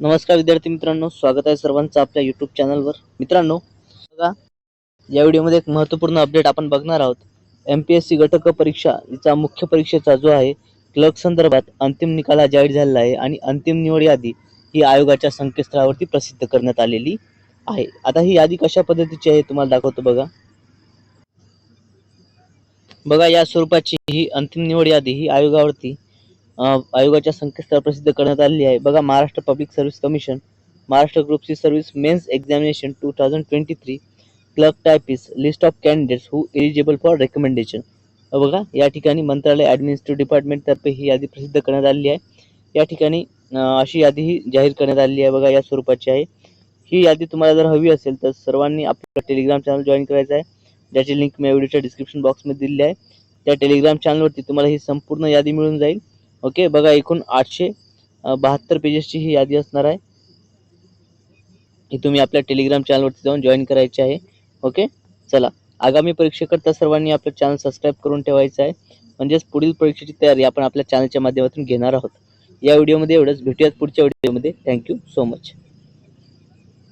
नमस्कार विद्यार्थी मित्रांनो स्वागत आहे सर्वांचं आपल्या यूट्यूब चॅनलवर मित्रांनो बघा या व्हिडिओमध्ये एक महत्त्वपूर्ण अपडेट आपण बघणार आहोत. एम पी एस सी गटक परीक्षा हिचा मुख्य परीक्षेचा जो आहे. क्लर्क संदर्भात अंतिम निकाल हा जाहीर झालेला आहे आणि अंतिम निवड यादी ही आयोगाच्या संकेतस्थळावरती प्रसिद्ध करण्यात आलेली आहे. आता ही यादी कशा पद्धतीची आहे तुम्हाला दाखवतो बघा. बघा या स्वरूपाची ही अंतिम निवड यादी ही आयोगावरती आयोगाच्या संकेतस्थळ प्रसिद्ध करण्यात आलेली आहे. बघा Maharashtra public service commission Maharashtra group C service mains examination two thousand twenty three clerk typist list of candidates who eligible for recommendation बघा या ठिकाणी मंत्रालय ॲडमिनिस्ट्रेटिव्ह डिपार्टमेंटतर्फे ही यादी प्रसिद्ध करण्यात आलेली आहे. या ठिकाणी अशी यादी ही जाहीर करण्यात आलेली आहे. बघा या स्वरूपाची आहे. ही यादी तुम्हाला जर हवी असेल तर सर्वांनी आपलं टेलिग्राम चॅनल जॉईन करायचं आहे. ज्याची लिंक मी व्हिडिओच्या डिस्क्रिप्शन बॉक्समध्ये दिलेली आहे. त्या टेलिग्राम चॅनलवरती तुम्हाला ही संपूर्ण यादी मिळून जाईल. ओके बघा एकूण आठशे बहात्तर पेजेसची ही यादी असणार आहे. ही तुम्ही आपल्या टेलिग्राम चॅनलवरती जाऊन जॉईन करायची आहे. ओके चला आगामी परीक्षेकरता सर्वांनी आपलं चॅनल सबस्क्राईब करून ठेवायचं आहे. म्हणजेच पुढील परीक्षेची तयारी आपण आपल्या चॅनलच्या माध्यमातून घेणार आहोत. या व्हिडिओमध्ये एवढंच. भेटूयात पुढच्या व्हिडिओमध्ये थँक्यू सो मच